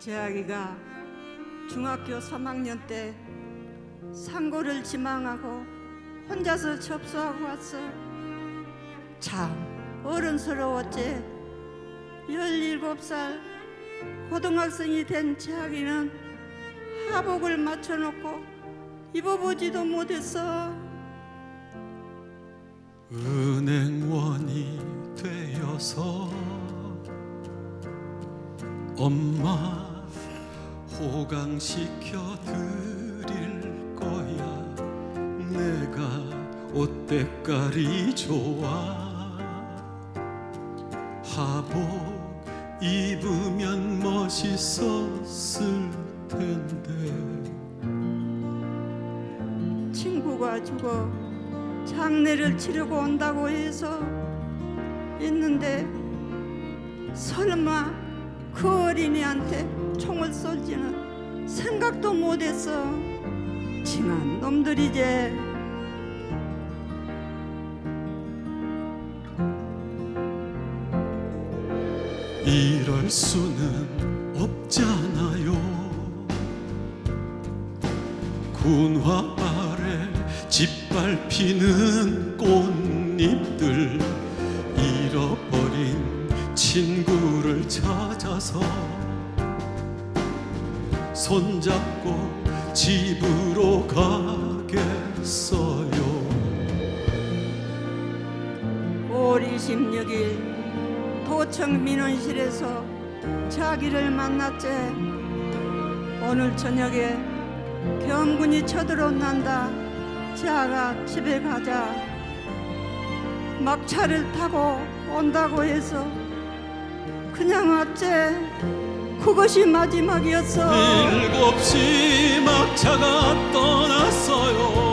제 아기가 중학교 3학년 때 상고를 지망하고 혼자서 접수하고 왔어. 참 어른스러웠지. 17살 고등학생이 된 제 아기는 하복을 맞춰놓고 입어보지도 못했어. 은행원이 되어서 엄마 호강시켜 드릴 거야. 내가 옷 때깔이 좋아. 하복 입으면 멋있었을 텐데. 친구가 죽어 장례를 치르고 온다고 해서 있는데 설마 그 어린이한테 총을 쏠지는 생각도 못했어. 징한 놈들이 제. 이럴 수는 없잖아요 군화 아래 짓밟히는 꽃잎들 잃어버린 친구를 찾아서 손잡고 집으로 가겠어요 5월 26일 도청 민원실에서 자기를 만났지. 오늘 저녁에 경군이 쳐들어온단다. 자가 집에 가자. 막차를 타고 온다고 해서 그냥 왔지. 그것이 마지막이었어. 일곱 시 막차가 떠났어요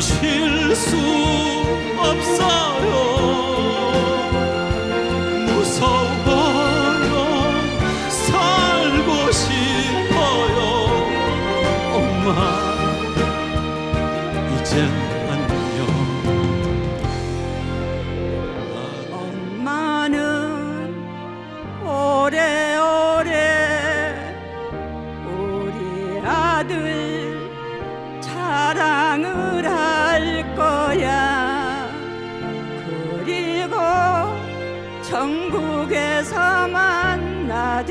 숨쉴 수 없어요. 무서워요 살고 싶어요. 엄마 이젠 안녕 엄마는 오래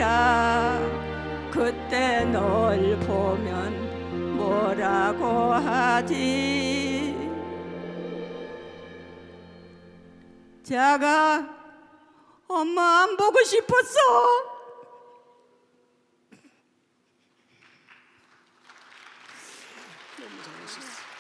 만나자 그때 널 보면 뭐라고 하지 자가 엄마 안 보고 싶었어. 너무 잘하셨어.